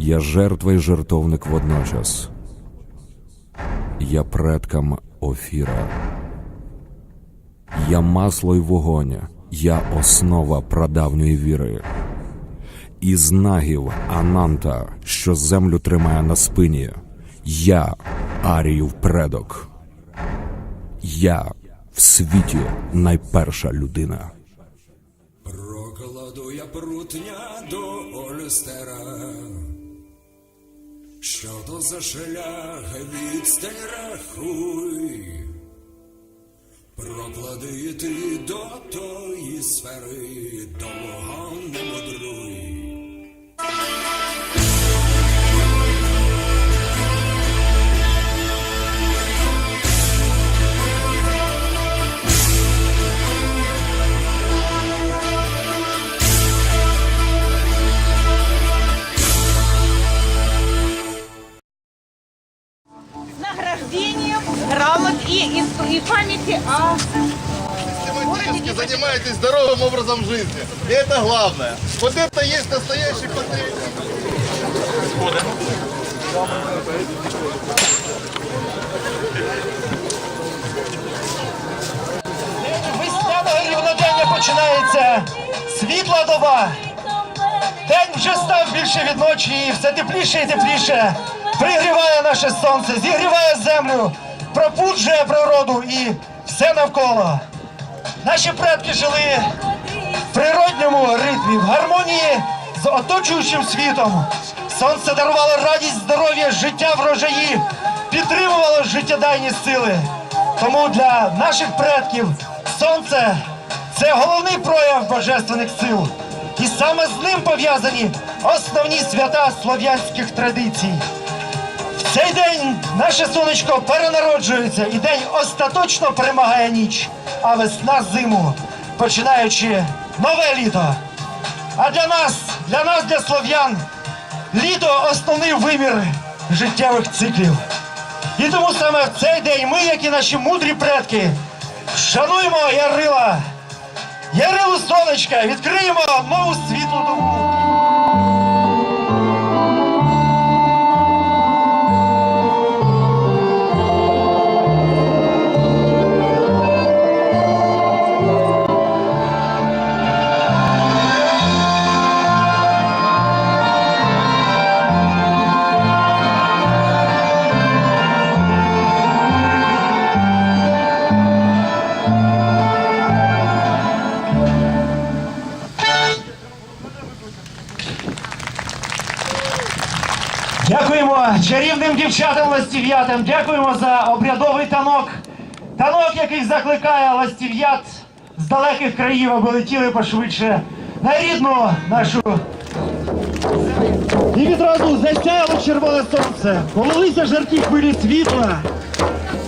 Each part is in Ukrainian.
Я жертва й жертовник водночас. Я предкам Офіра. Я масло й вогонь, я основа прадавньої віри. Із нагів Ананта, що землю тримає на спині. Я Аріїв предок. Я в світі найперша людина. Прокладу я прутня до Ольстера. Що то за шлях відстань рахуй. Проклади ти до тої сфери, довго не мудруй. занимаетесь здоровым образом жизни. И это главное. Вот это есть настоящий патриотизм. Весняного рівнодення починається світла доба. День вже став більше від ночі, і все тепліше і тепліше. Пригріває наше сонце, зігріває землю, пробуджує природу і все навколо. Наші предки жили в природньому ритмі, в гармонії з оточуючим світом. Сонце дарувало радість, здоров'я, життя врожаї, підтримувало життєдайні сили. Тому для наших предків сонце це головний прояв божественних сил. І саме з ним пов'язані основні свята слов'янських традицій. Цей день наше сонечко перенароджується, і день остаточно перемагає ніч, а весна зиму, починаючи нове літо. А для нас, для нас, для слов'ян, літо основний вимір життєвих циклів. І тому саме в цей день ми, як і наші мудрі предки, шануємо Ярила, Ярилу сонечка, відкриємо нову світлу добу. Чарівним дівчатам ластів'ятам. Дякуємо за обрядовий танок. Танок, який закликає ластів'ят з далеких країв, аби летіли пошвидше на рідну нашу. І відразу засяяло червоне сонце, полилися жаркі хвилі світла,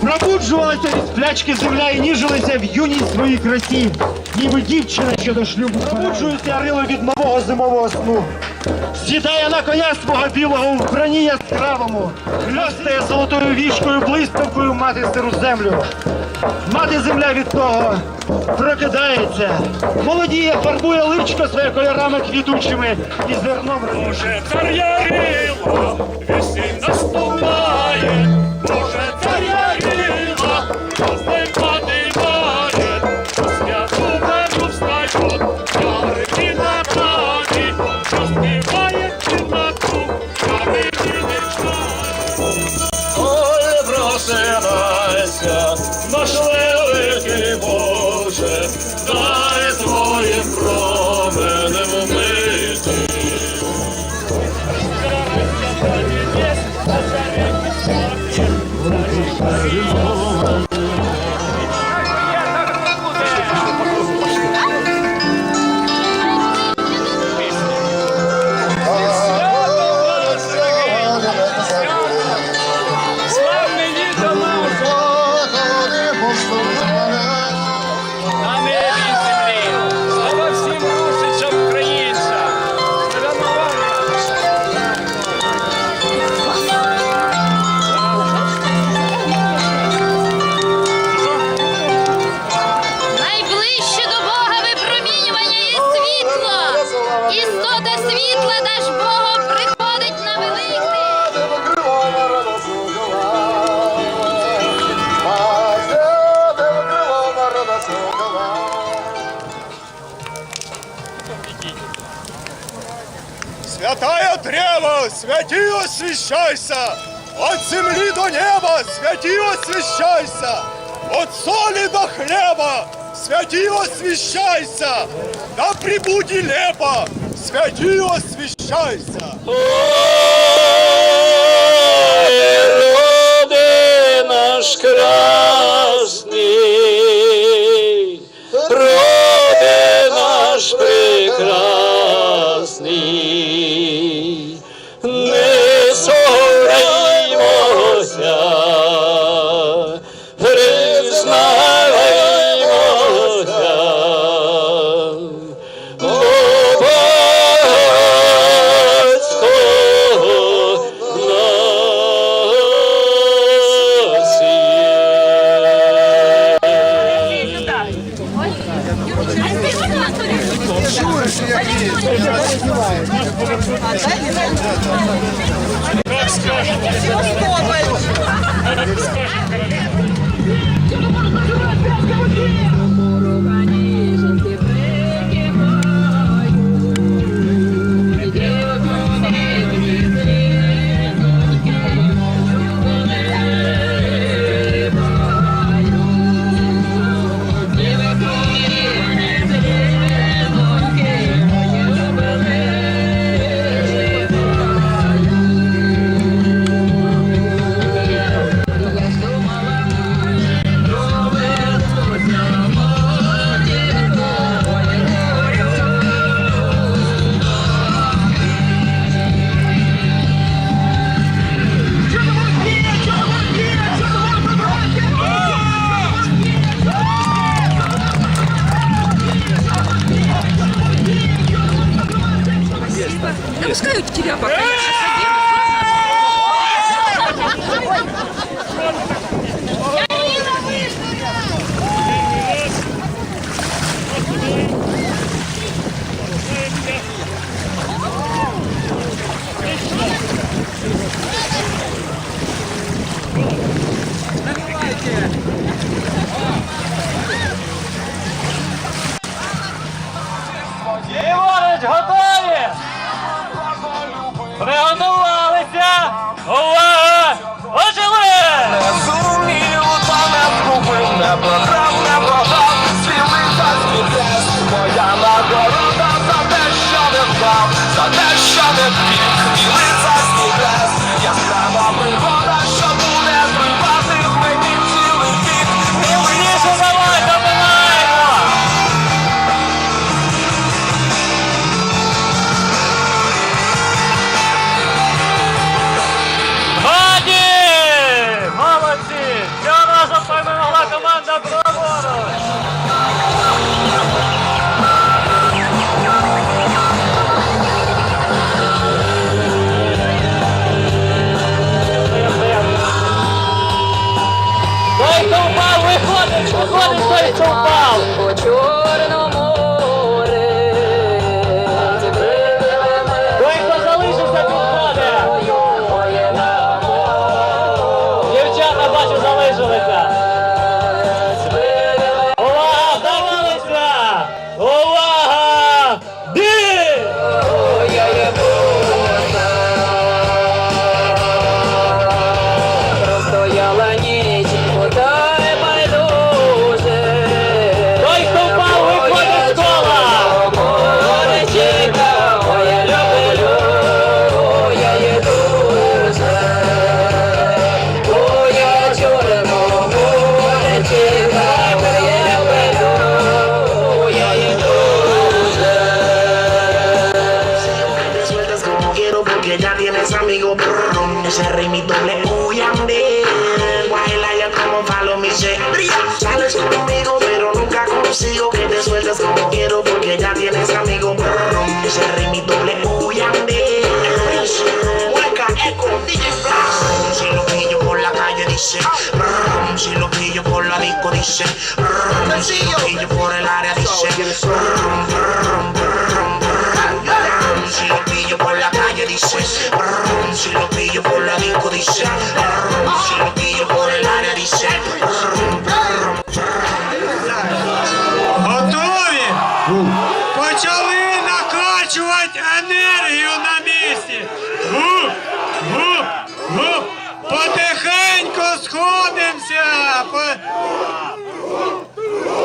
пробуджувалася від сплячки земля і ніжилися в юній своїй красі, ніби дівчина що до шлюбу. Пробуджується рило від нового зимового сну. Сідає на коня свого білого вбрані яскравому, хльостає золотою вішкою, блискавкою мати сиру землю. Мати земля від того прокидається, молодіє, фарбує личко своє кольорами квітучими і зерном Уже Цар Ярила, весінь наступає, дай своє променем Святая древо, святи освящайся! От земли до неба, святи освящайся! От соли до хлеба, святи освящайся! Да прибуди лепо, святи освящайся! Іванич, готові? Приготувалися! Увага! Почали! Не ese ritmito le voy a Mueca, eco, DJ Flash Si lo pillo por la calle dice brrr, Si lo pillo por la disco dice brrr, Si lo pillo por el área dice brrr, brrr, brrr, brrr. Si lo pillo por la calle dice brum, Si lo pillo por la disco dice brum, Тримайте енергію на місці. Гуп, гуп, гуп. Потихеньку сходимося.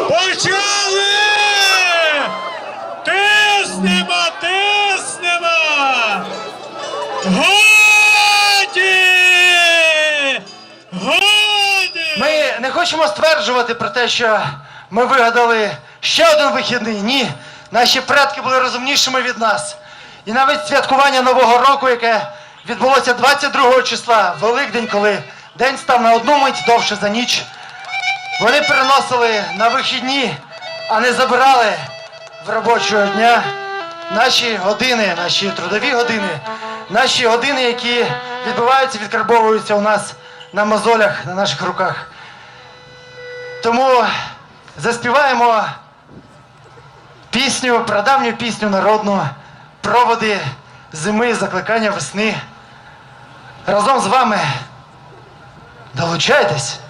Почали! Тиснемо, тиснемо. Годі! Годі! Ми не хочемо стверджувати про те, що ми вигадали ще один вихідний. Ні. Наші предки були розумнішими від нас. І навіть святкування Нового року, яке відбулося 22 числа, Великдень, коли день став на одну мить довше за ніч, вони переносили на вихідні, а не забирали в робочого дня наші години, наші трудові години, наші години, які відбуваються, відкарбовуються у нас на мозолях, на наших руках. Тому заспіваємо пісню, прадавню пісню народну, проводи зими, закликання весни. Разом з вами долучайтесь.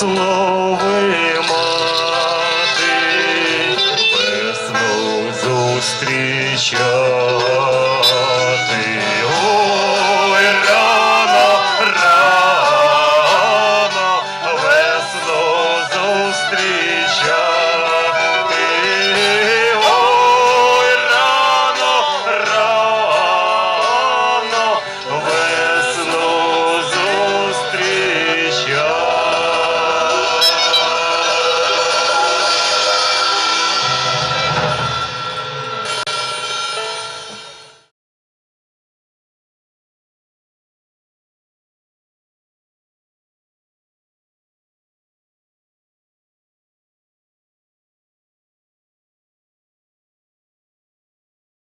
Благослови мати,